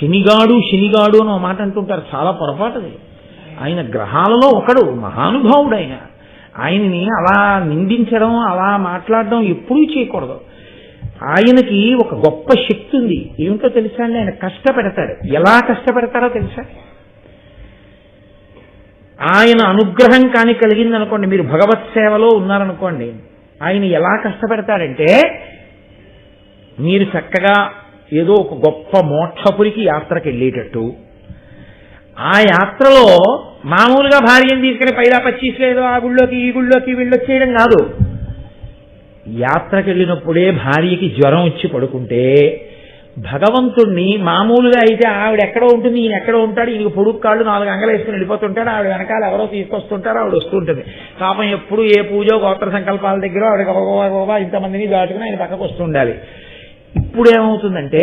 శనిగాడు శనిగాడు అని ఒక మాట అంటుంటారు. చాలా పొరపాటుది ఆయన గ్రహాలలో ఒకడు మహానుభావుడు ఆయన ఆయనని అలా నిందించడం అలా మాట్లాడడం ఎప్పుడూ చేయకూడదు. ఆయనకి ఒక గొప్ప శక్తి ఉంది. ఏమిటో తెలుసా అండి? ఆయన కష్టపెడతాడు. ఎలా కష్టపెడతారో తెలుసా? ఆయన అనుగ్రహం కాని కలిగింది అనుకోండి మీరు భగవత్ సేవలో ఉన్నారనుకోండి ఆయన ఎలా కష్టపెడతాడంటే మీరు చక్కగా ఏదో ఒక గొప్ప మోక్షపురికి యాత్రకి వెళ్ళేటట్టు. ఆ యాత్రలో మామూలుగా భార్యను తీసుకుని పైలా పచ్చీస్ ఏదో ఆ గుళ్ళోకి ఈ గుళ్ళోకి వీళ్ళొచ్చేయడం కాదు. యాత్రకి వెళ్ళినప్పుడే భార్యకి జ్వరం వచ్చి పడుకుంటే భగవంతుణ్ణి మామూలుగా అయితే ఆవిడ ఎక్కడో ఉంటుంది ఈయన ఎక్కడో ఉంటాడు ఈయనకి పొడుగు కాళ్ళు నాలుగు అంగలు వేసుకుని వెళ్ళిపోతుంటాడు ఆవిడ వెనకాల ఎవరో తీసుకొస్తుంటారు ఆవిడ వస్తుంటుంది. పాపం ఎప్పుడు ఏ పూజో గోత్ర సంకల్పాల దగ్గర ఆవిడ ఇంతమందిని దాటుకుని ఆయన పక్కకు వస్తుండాలి ఇప్పుడు ఏమవుతుందంటే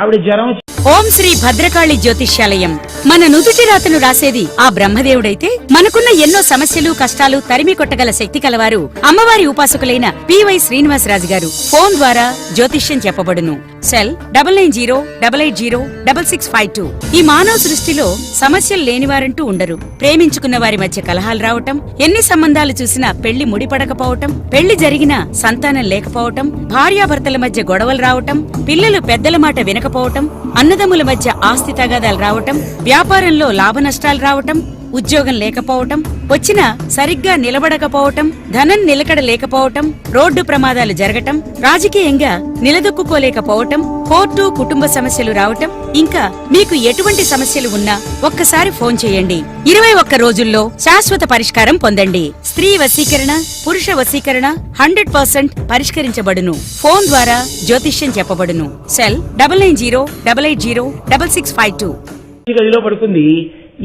ఆవిడ జ్వరం ఓం శ్రీ భద్రకాళి జ్యోతిష్యాలయం. మన నుదుటి రాతను రాసేది ఆ బ్రహ్మదేవుడైతే మనకున్న ఎన్నో సమస్యలు కష్టాలు తరిమి కొట్టగల శక్తి కలవారు అమ్మవారి ఉపాసకులైన పివై శ్రీనివాసరాజు గారు. ఫోన్ ద్వారా జ్యోతిష్యం చెప్పబడును. Cell double nine zero double eight zero double six five two. ఈ మానవ సృష్టిలో సమస్యలు లేనివారంటూ ఉండరు. ప్రేమించుకున్న వారి మధ్య కలహాలు రావటం ఎన్ని సంబంధాలు చూసినా పెళ్ళి ముడిపడకపోవటం పెళ్ళి జరిగినా సంతానం లేకపోవటం భార్యాభర్తల మధ్య గొడవలు రావటం పిల్లలు పెద్దల మాట వినకపోవటం అన్నదమ్ముల మధ్య ఆస్తి తగాదాలు రావటం వ్యాపారంలో లాభ నష్టాలు రావటం ఉద్యోగం లేకపోవటం వచ్చినా సరిగ్గా నిలబడకపోవటం ధనం నిలకడ లేకపోవటం రోడ్డు ప్రమాదాలు జరగటం రాజకీయంగా నిలదొక్కుకోలేకపోవటం కోర్టు కుటుంబ సమస్యలు రావటం ఇంకా మీకు ఎటువంటి సమస్యలు ఉన్నా ఒక్కసారి ఫోన్ చేయండి. ఇరవై ఒక్క రోజుల్లో శాశ్వత పరిష్కారం పొందండి. స్త్రీ వశీకరణ పురుష వశీకరణ హండ్రెడ్ పర్సెంట్ పరిష్కరించబడును. ఫోన్ ద్వారా జ్యోతిష్యం చెప్పబడును. Cell double nine zero double eight zero double six five two. గదిలో పడుకుంది.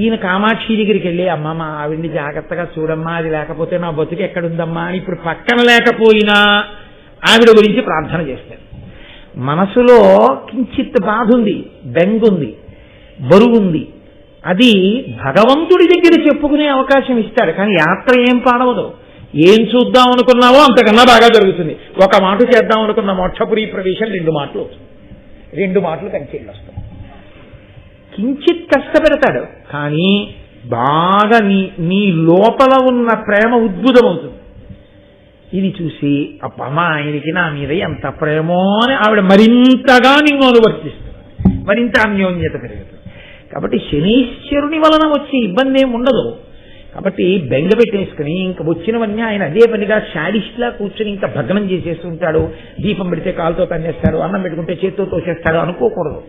ఈయన కామాక్షి దగ్గరికి వెళ్ళి అమ్మ మా ఆవిడ్ని జాగ్రత్తగా చూడమ్మా అది లేకపోతే నా బతుకు ఎక్కడుందమ్మా అని ఇప్పుడు పక్కన లేకపోయినా ఆవిడ గురించి ప్రార్థన చేస్తాడు మనసులో కించిత్ బాధ ఉంది బెంగుంది బరువుంది. అది భగవంతుడి దగ్గర చెప్పుకునే అవకాశం ఇస్తాడు కానీ యాత్ర ఏం పాడవదు. ఏం చూద్దాం అనుకున్నావో అంతకన్నా బాగా జరుగుతుంది. ఒక మాట చేద్దాం అనుకున్న మోక్షపురి ప్రవేశం రెండు మాటలు అవుతుంది రెండు మాటలు కంచెళ్ళు వస్తాయి. కించిత్ కష్టపెడతాడు. కానీ బాగా నీ నీ లోపల ఉన్న ప్రేమ ఉద్భుతమవుతుంది. ఇది చూసి అప్పమ్మా ఆయనకి నా మీద ఎంత ప్రేమో అని ఆవిడ మరింతగా నిన్ను అనువర్తిస్తుంది. మరింత అన్యోన్యత పెరుగుతుంది. కాబట్టి శనీశ్వరుని వలన వచ్చే ఇబ్బంది ఏమి ఉండదు. కాబట్టి బెంగ పెట్టేసుకుని ఇంకా వచ్చినవన్నీ ఆయన అదే పనిగా శాడిస్ట్లా కూర్చొని ఇంకా భగ్నం చేసేస్తుంటాడు. దీపం పెడితే కాలుతో తన్నేస్తాడు అన్నం పెట్టుకుంటే చేత్తో తోసేస్తాడు అనుకోకూడదు.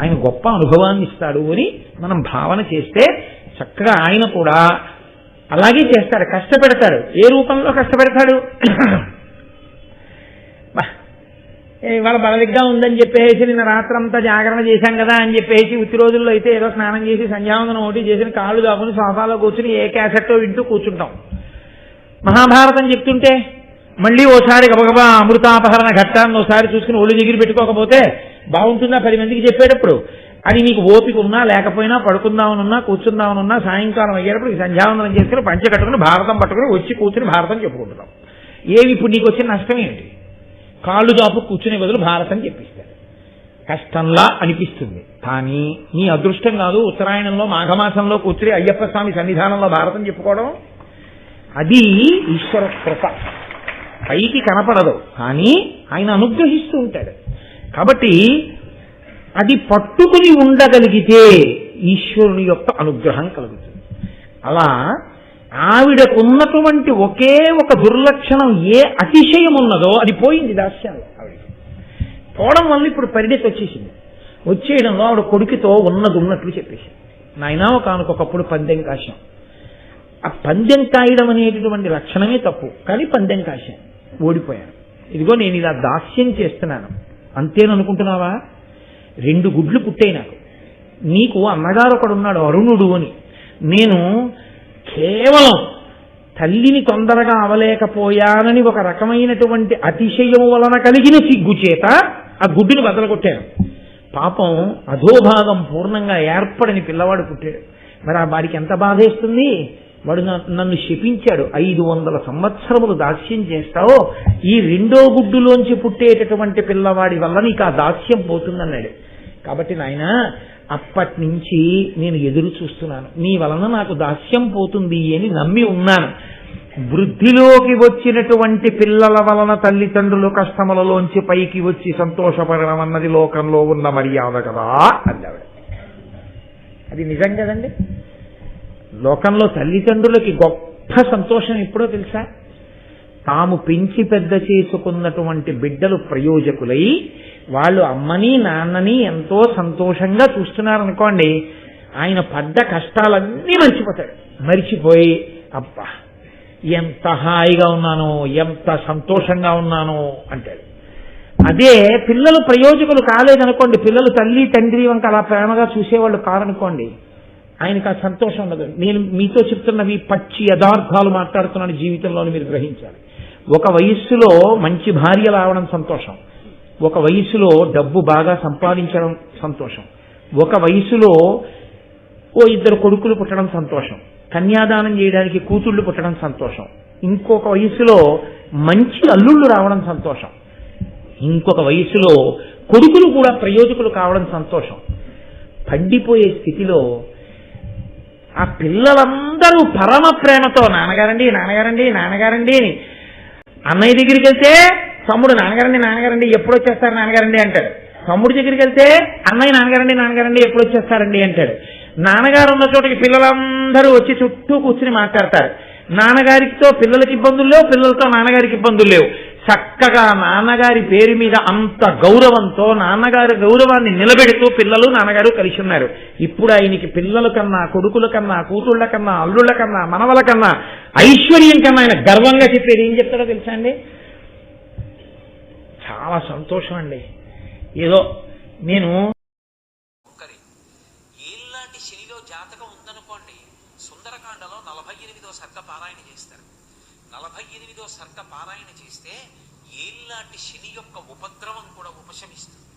ఆయన గొప్ప అనుభవాన్ని ఇస్తాడు అని మనం భావన చేస్తే చక్కగా ఆయన కూడా అలాగే చేస్తాడు కష్టపెడతాడు. ఏ రూపంలో కష్టపెడతాడు? ఏ ఇవాళ బలదిగ్గా ఉందని చెప్పేసి నిన్న రాత్రంతా జాగరణ చేశాం కదా అని చెప్పేసి ఉత్తి రోజుల్లో అయితే ఏదో స్నానం చేసి సంధ్యావందనం ఒకటి చేసిన కాళ్ళు దాపుని సోఫాలో కూర్చుని ఏ క్యాసెట్టో వింటూ కూర్చుంటాం. మహాభారతం చెప్తుంటే మళ్ళీ ఓసారి గబగబా అమృతాపహరణ ఘట్టాన్ని ఓసారి చూసుకుని ఒళ్ళు దగ్గర పెట్టుకోకపోతే బాగుంటుందా పది మందికి చెప్పేటప్పుడు? అది నీకు ఓపిక ఉన్నా లేకపోయినా పడుకుందామనున్నా కూర్చుందామనున్నా సాయంకాలం అయ్యేటప్పుడు సంధ్యావందనం చేసుకుని పంచ కట్టుకుని భారతం పట్టుకుని వచ్చి కూర్చుని భారతం చెప్పుకుంటున్నాం. ఏమి ఇప్పుడు నీకు వచ్చిన నష్టం ఏంటి? కాళ్ళు దాపు కూర్చునే బదులు భారతం చెప్పిస్తారు. కష్టంలా అనిపిస్తుంది. కానీ నీ అదృష్టం కాదు ఉత్తరాయణంలో మాఘమాసంలో కూర్చుని అయ్యప్ప స్వామి సన్నిధానంలో భారతం చెప్పుకోవడం? అది ఈశ్వర కృప. పైకి కనపడదు. కానీ ఆయన అనుగ్రహిస్తూ ఉంటాడు. కాబట్టి అది పట్టుకుని ఉండగలిగితే ఈశ్వరుని యొక్క అనుగ్రహం కలుగుతుంది. అలా ఆవిడకున్నటువంటి ఒకే ఒక దుర్లక్షణం ఏ అతిశయం ఉన్నదో అది పోయింది దాస్యాలు ఆవిడకి. పోవడం వల్ల ఇప్పుడు పరిణితి వచ్చేసింది. వచ్చేయడంలో ఆవిడ కొడుకుతో ఉన్నది ఉన్నట్లు చెప్పేసింది. నాయన ఒకనకొకప్పుడు పందెం కాశాం. ఆ పందెం కాయడం అనేటటువంటి లక్షణమే తప్పు కానీ పందెం కాశాను ఓడిపోయాను. ఇదిగో నేను ఇలా దాస్యం చేస్తున్నాను. అంతేననుకుంటున్నావా? రెండు గుడ్లు పుట్టాయి నాకు. నీకు అన్నగారు ఒకడు ఉన్నాడు అరుణుడు అని. నేను కేవలం తల్లిని తొందరగా అవలేకపోయానని ఒక రకమైనటువంటి అతిశయం వలన కలిగిన సిగ్గు చేత ఆ గుడ్డుని బదలగొట్టాను. పాపం అధోభాగం పూర్ణంగా ఏర్పడని పిల్లవాడు పుట్టాడు. మరి ఆ వాడికి ఎంత బాధేస్తుంది? వాడు నన్ను శపించాడు. ఐదు వందల సంవత్సరములు దాస్యం చేస్తావో ఈ రెండో గుడ్డులోంచి పుట్టేటటువంటి పిల్లవాడి వల్ల నీకు ఆ దాస్యం పోతుందన్నాడు. కాబట్టి నాయన అప్పటి నుంచి నేను ఎదురు చూస్తున్నాను. నీ వలన నాకు దాస్యం పోతుంది అని నమ్మి ఉన్నాను. వృద్ధిలోకి వచ్చినటువంటి పిల్లల వలన తల్లిదండ్రులు కష్టములలోంచి పైకి వచ్చి సంతోషపడడం అన్నది లోకంలో ఉన్న మర్యాద కదా అన్నాడు. అది నిజం కదండి? లోకంలో తల్లిదండ్రులకి గొప్ప సంతోషం ఎప్పుడో తెలుసా? తాము పెంచి పెద్ద చేసుకున్నటువంటి బిడ్డలు ప్రయోజకులై వాళ్ళు అమ్మని నాన్నని ఎంతో సంతోషంగా చూస్తున్నారనుకోండి ఆయన పడ్డ కష్టాలన్నీ మర్చిపోతాడు మర్చిపోయి అబ్బా ఎంత హాయిగా ఉన్నానో ఎంత సంతోషంగా ఉన్నానో అంటాడు అదే పిల్లలు ప్రయోజకులు కాలేదనుకోండి పిల్లలు తల్లి తండ్రి వంక అలా ప్రేమగా చూసేవాళ్ళు కారనుకోండి ఆయనకు ఆ సంతోషం ఉండదు. నేను మీతో చెప్తున్నవి పచ్చి యథార్థాలు మాట్లాడుతున్నాను జీవితంలోని మీరు గ్రహించాలి. ఒక వయస్సులో మంచి భార్య రావడం సంతోషం. ఒక వయసులో డబ్బు బాగా సంపాదించడం సంతోషం. ఒక వయసులో ఓ ఇద్దరు కొడుకులు పుట్టడం సంతోషం. కన్యాదానం చేయడానికి కూతుళ్ళు పుట్టడం సంతోషం. ఇంకొక వయసులో మంచి అల్లుళ్ళు రావడం సంతోషం. ఇంకొక వయసులో కొడుకులు కూడా ప్రయోజకులు కావడం సంతోషం. పండిపోయే స్థితిలో ఆ పిల్లలందరూ పరమ ప్రేమతో నాన్నగారండి నాన్నగారండి నాన్నగారండి అని అన్నయ్య దగ్గరికి వెళ్తే తమ్ముడు నాన్నగారండి నాన్నగారండి ఎప్పుడు వచ్చేస్తారు నాన్నగారండి? అంటాడు. తమ్ముడి దగ్గరికి వెళ్తే అన్నయ్య నాన్నగారండి నాన్నగారండి ఎప్పుడు వచ్చేస్తారండి అంటాడు. నాన్నగారు ఉన్న చోటకి పిల్లలందరూ వచ్చి చుట్టూ కూర్చుని మాట్లాడతారు. నాన్నగారితో పిల్లలకి ఇబ్బందులు లేవు పిల్లలతో నాన్నగారికి ఇబ్బందులు లేవు. చక్కగా నాన్నగారి పేరు మీద అంత గౌరవంతో నాన్నగారి గౌరవాన్ని నిలబెడుతూ పిల్లలు నాన్నగారు కలిసి ఉన్నారు. ఇప్పుడు ఆయనకి పిల్లల కన్నా కొడుకుల కన్నా కూతుళ్ళ కన్నా అల్లుళ్ళ కన్నా మనవల కన్నా ఐశ్వర్యం కన్నా ఆయన గర్వంగా చెప్పేది ఏం చెప్తాడో తెలుసా అండి? చాలా సంతోషం అండి. ఏదో నేను జాతకం ఉందనుకోండి సుందరకాండలో నలభై ఎనిమిదో సర్గ పారాయణ చేస్తారు. నలభై ఎనిమిదో సర్గ పారాయణ చేస్తే ఏళ్ళాంటి శని యొక్క ఉపద్రవం కూడా ఉపశమిస్తుంది.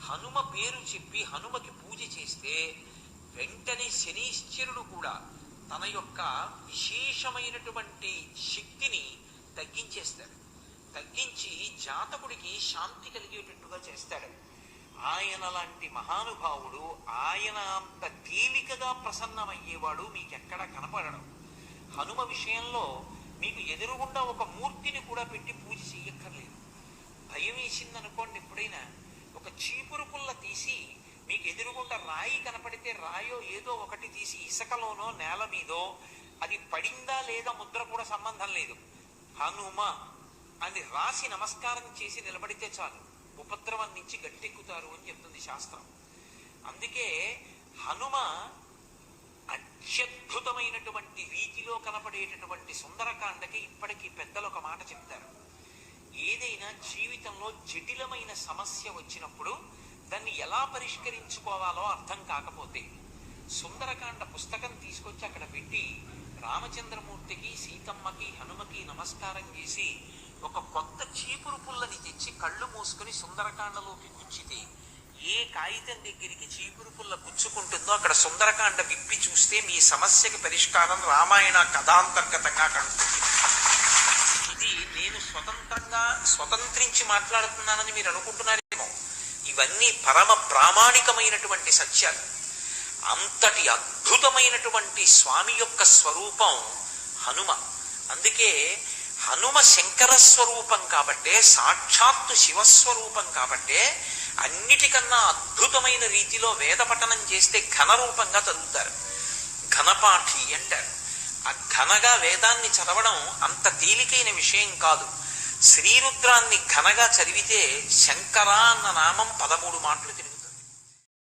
హనుమ పేరు చెప్పి హనుమకి పూజ చేస్తే వెంటనే శనీశ్వరుడు కూడా తన యొక్క విశేషమైనటువంటి శక్తిని తగ్గించేస్తాడు. తగ్గించి జాతకుడికి శాంతి కలిగేటట్టుగా చేస్తాడు. ఆయన లాంటి మహానుభావుడు ఆయన అంత తేలికగా ప్రసన్నమయ్యేవాడు మీకెక్కడ కనపడడం. హనుమ విషయంలో మీకు ఎదురుగుండా ఒక మూర్తిని కూడా పెట్టి పూజ చేయక్కర్లేదు భయం వేసిందనుకోండి ఎప్పుడైనా ఒక చీపురు పుల్ల తీసి మీకు ఎదురుగుండా రాయి కనపడితే రాయో ఏదో ఒకటి తీసి ఇసుకలోనో నేల మీదో అది పడిందా లేదా ముద్ర కూడా సంబంధం లేదు. హనుమ అని రాసి నమస్కారం చేసి నిలబడితే చాలు. ఉపద్రవం నుంచి గట్టెక్కుతారు అని చెప్తుంది శాస్త్రం. అందుకే హనుమ అత్యద్భుతమైనటువంటి రీతిలో కనపడేటటువంటి సుందరకాండకి ఇప్పటికీ పెద్దలు ఒక మాట చెప్తారు. ఏదైనా జీవితంలో జటిలమైన సమస్య వచ్చినప్పుడు దాన్ని ఎలా పరిష్కరించుకోవాలో అర్థం కాకపోతే సుందరకాండ పుస్తకం తీసుకొచ్చి అక్కడ పెట్టి రామచంద్రమూర్తికి సీతమ్మకి హనుమకి నమస్కారం చేసి ఒక కొత్త చీపురు పుల్లని తెచ్చి కళ్ళు మూసుకుని సుందరకాండలోకి గుచ్చితే ఏ కాగితం దగ్గరికి చీపురు పుల్ల పుచ్చుకుంటుందో అక్కడ సుందరకాండ విప్పి చూస్తే మీ సమస్యకి పరిష్కారం రామాయణ కథాంతర్గతంగా కలుగుతుంది ఇది నేను స్వతంత్రంగా స్వతంత్రించి మాట్లాడుతున్నానని మీరు అనుకుంటున్నారేమో. ఇవన్నీ పరమ ప్రామాణికమైనటువంటి సత్యాలు. అంతటి అద్భుతమైనటువంటి స్వామి యొక్క స్వరూపం హనుమ. అందుకే హనుమ శంకర స్వరూపం కాబట్టే సాక్షాత్తు శివస్వరూపం కాబట్టే అన్నిటికన్నా అద్భుతమైన రీతిలో వేద పఠనం చేస్తే ఘన రూపంగా చదువుతారు ఘనపాఠి అంటారు. ఆ ఘనగా వేదాన్ని చదవడం అంత తేలికైన విషయం కాదు. శ్రీరుద్రాన్ని ఘనగా చదివితే శంకరా అన్న నామం పదమూడు మాటలు తిరుగుతుంది